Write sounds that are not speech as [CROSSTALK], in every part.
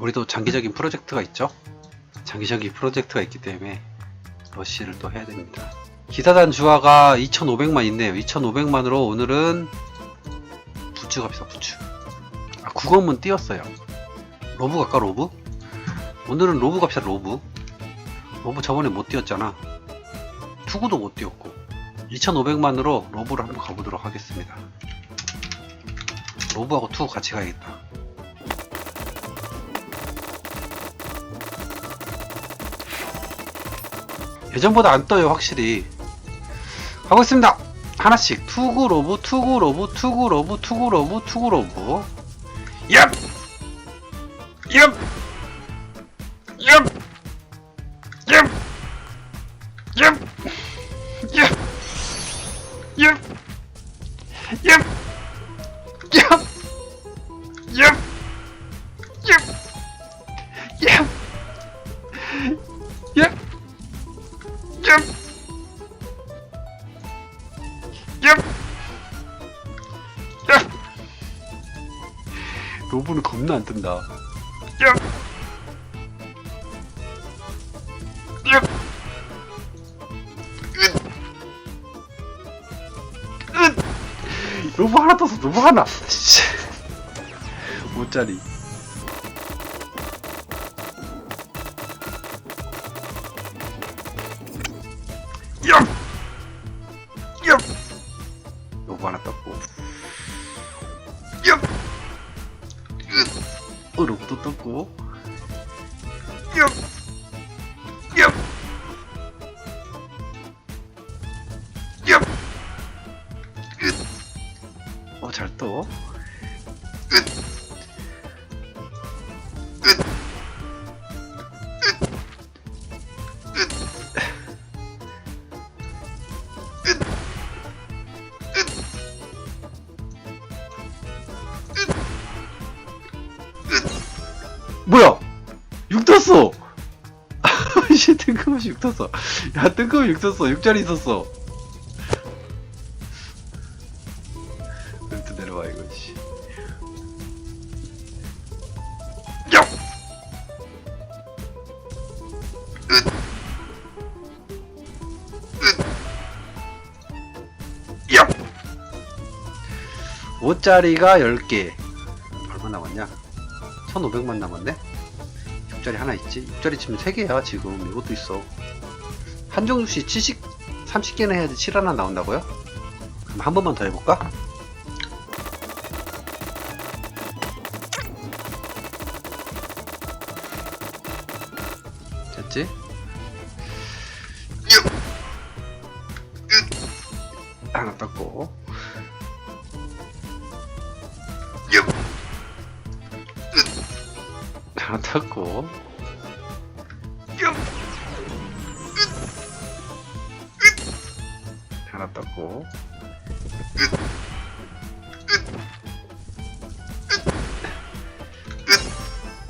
우리도 장기적인 프로젝트가 있죠. 장기적인 프로젝트가 있기 때문에 러쉬를 또 해야 됩니다. 기사단 주화가 2,500만 있네요. 2,500만으로 오늘은 부츠 갑시다. 부츠. 아, 국어문 띄었어요. 로브 갈까 로브? 오늘은 로브 갑시다. 로브. 로브 저번에 못 띄었잖아. 투구도 못 띄었고 2,500만으로 로브를 한번 가보도록 하겠습니다. 로브하고 투구 같이 가야겠다. 예전보다 안 떠요 확실히 가고 있습니다 하나씩 투구 로브 투구 로브 투구 로브 투구 로브 투구 로브 얍! 얍! 얍! 얍! 얍! 얍! 얍! 얍! 얍! 얍! 얍! 일부는 겁나 안 뜬다. 야! 야! 으! 으! 너무 하나 떴어, 너무 하나. 5짜리. 떴고 로고도 떴고. 뿅 씨, 뜬금없이 6 떴어. 야, 뜬금없이 6 떴어. 6짜리 있었어. 또 내려와, 이거, 씨. 5짜리가 10개. 얼마 남았냐? 1500만 남았네? 6짜리 하나 있지? 6짜리 치면 3개야 지금 이것도 있어 한정수씨 70, 30개는 해야지 7 하나 나온다고요? 그럼 한 번만 더 해볼까? 됐지? 떴고 하나 떴고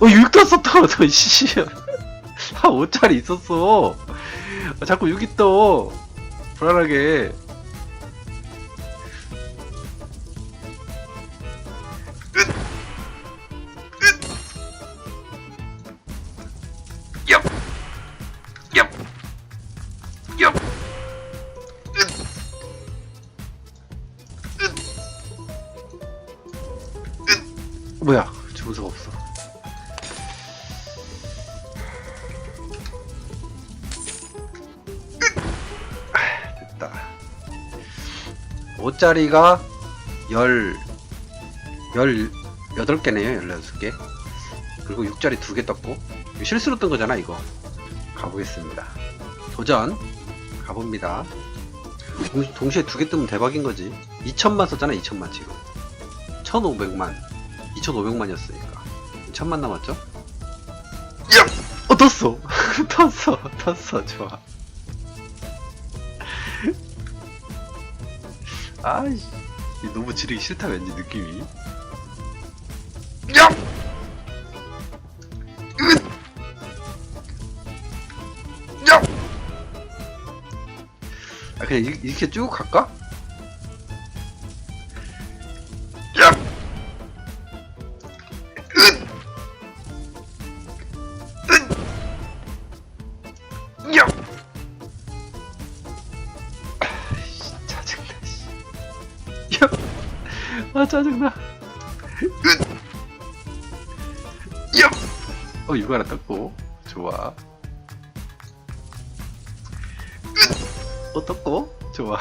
어, 6 떴어, 또, 또, 씨. 한 5짜리 있었어. 아, 자꾸 6이 떠. 불안하게. 뭐야? 주문서가 없어. 아, 됐다. 5짜리가 10, 18개네요, 16개. 그리고 6짜리 2개 떴고. 실수로 뜬 거잖아, 이거. 가보겠습니다. 도전. 가봅니다. 동, 동시에 두 개 뜨면 대박인 거지. 2천만 썼잖아, 2천만 지금. 1,500만. 2,500만이었으니까. 1천만 남았죠? 야! 어, 떴어! [LAUGHS] 떴어! 떴어, 좋아. 아이씨. 너무 지르기 싫다, 왠지 느낌이. 야! 으! 야! 아, 그냥 이- 이렇게 쭉 갈까? 아 짜증나 어 이거 하나 떴고 좋아. 어 떴고 좋아.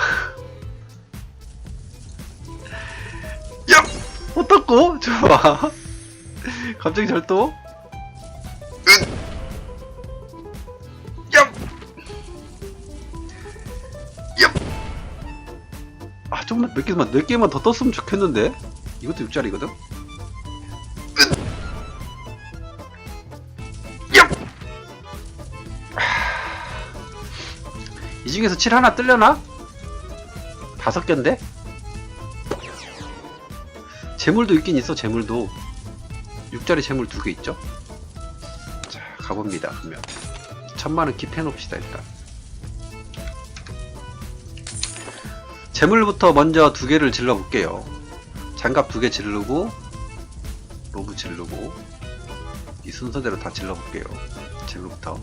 어 떴고 좋아. [LAUGHS] 갑자기 절도 아 좀만 몇 개만 몇 개만 더 떴으면 좋겠는데 이것도 6짜리거든 이 중에서 7 하나 뜰려나? 다섯 개인데? 재물도 있긴 있어 재물도 6짜리 재물 두 개 있죠? 자 가봅니다 그러면 천만원 킵해놓읍시다 일단 재물부터 먼저 두 개를 질러 볼게요. 장갑 두개 지르고 로브 지르고 이 순서대로 다 질러 볼게요. 재물부터.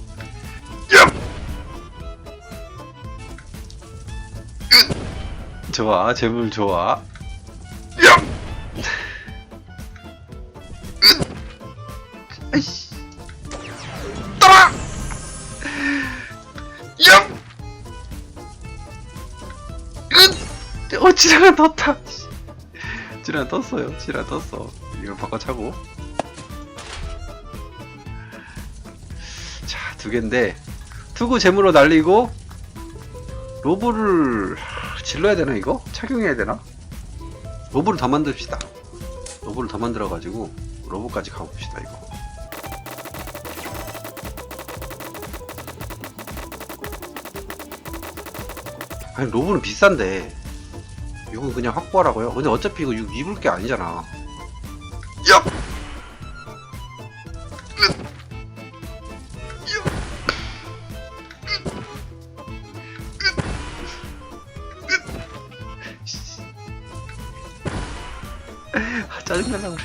좋아 재물 좋아 어 지랄 떴다. [LAUGHS] 지랄 떴어요. 지랄 떴어. 이걸 바꿔 차고. 자 두 개인데 투구 재물로 날리고 로브를 질러야 되나 이거? 착용해야 되나? 로브를 더 만듭시다. 로브를 더 만들어 가지고 로브까지 가봅시다 이거. 아니 로브는 비싼데 이건 그냥 확보하라고요? 근데 어차피 이거 입을 게 아니잖아 야! 아, 짜증날라 그래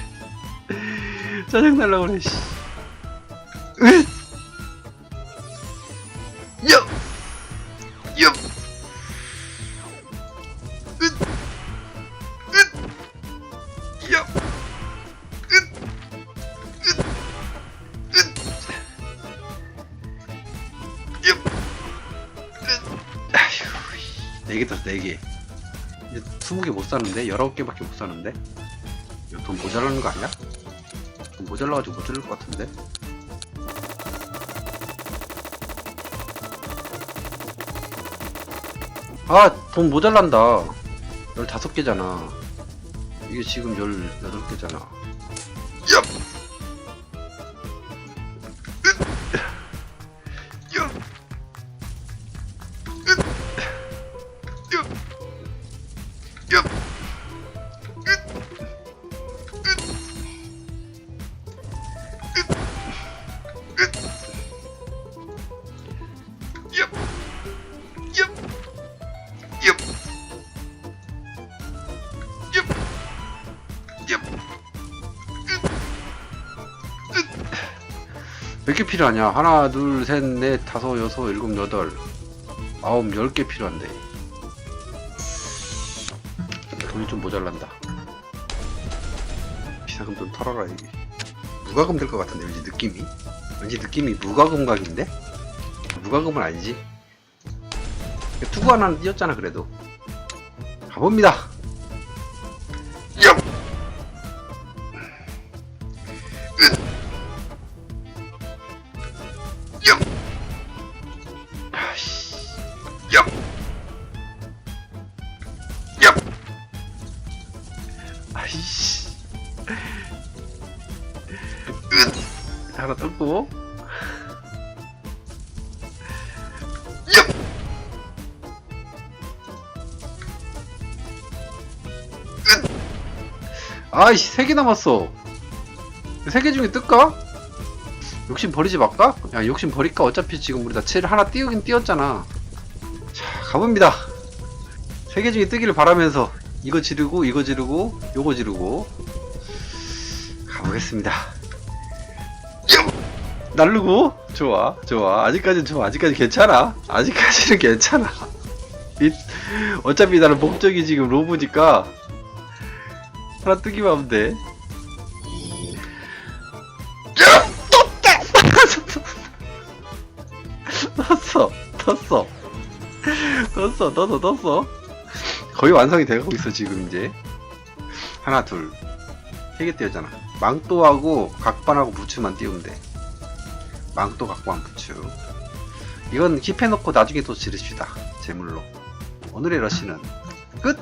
짜증날라 그래 씨. 4개다 4개. 이제 20개 못 사는데? 19개밖에 못 사는데? 돈 모자라는 거 아니야? 돈 모자라가지고 못 줄일 것 같은데? 아돈 모자란다. 15개잖아. 이게 지금 18개잖아. 몇 개 필요하냐? 하나, 둘, 셋, 넷, 다섯, 여섯, 일곱, 여덟, 아홉, 열 개 필요한데. 돈이 좀 모자란다. 비상금 좀 털어라, 이게. 무과금 될 것 같은데, 왠지 느낌이? 왠지 느낌이 무과금 각인데? 무과금은 아니지. 투구 하나는 띄었잖아, 그래도. 가봅니다. 야! 야! 아이씨. 으! 하나 떴고. 야! 아이씨 세 개 남았어 세 개 중에 뜰까? 욕심 버리지 말까? 야 욕심 버릴까? 어차피 지금 우리 다 7 하나 띄우긴 띄웠잖아 자 가봅니다. 세개 중에 뜨기를 바라면서 이거 지르고 이거 지르고 요거 지르고 가보겠습니다. 날르고? 좋아 좋아. 아직까지는 좋아. 아직까지 괜찮아. 아직까지는 괜찮아. 이- 어차피 나는 목적이 지금 로브니까 하나 뜨기만 하면 돼. [LAUGHS] 떴어, 떴어, 떴어, 떴어, 떴어. 거의 완성이 돼가고 있어 지금 이제. 하나, 둘, 세 개 띄웠잖아. 망토하고 각반하고 부츠만 띄우면 돼. 망토, 각반, 부츠. 이건 킵해놓고 나중에 또 지르시다. 제물로. 오늘의 러시는 끝!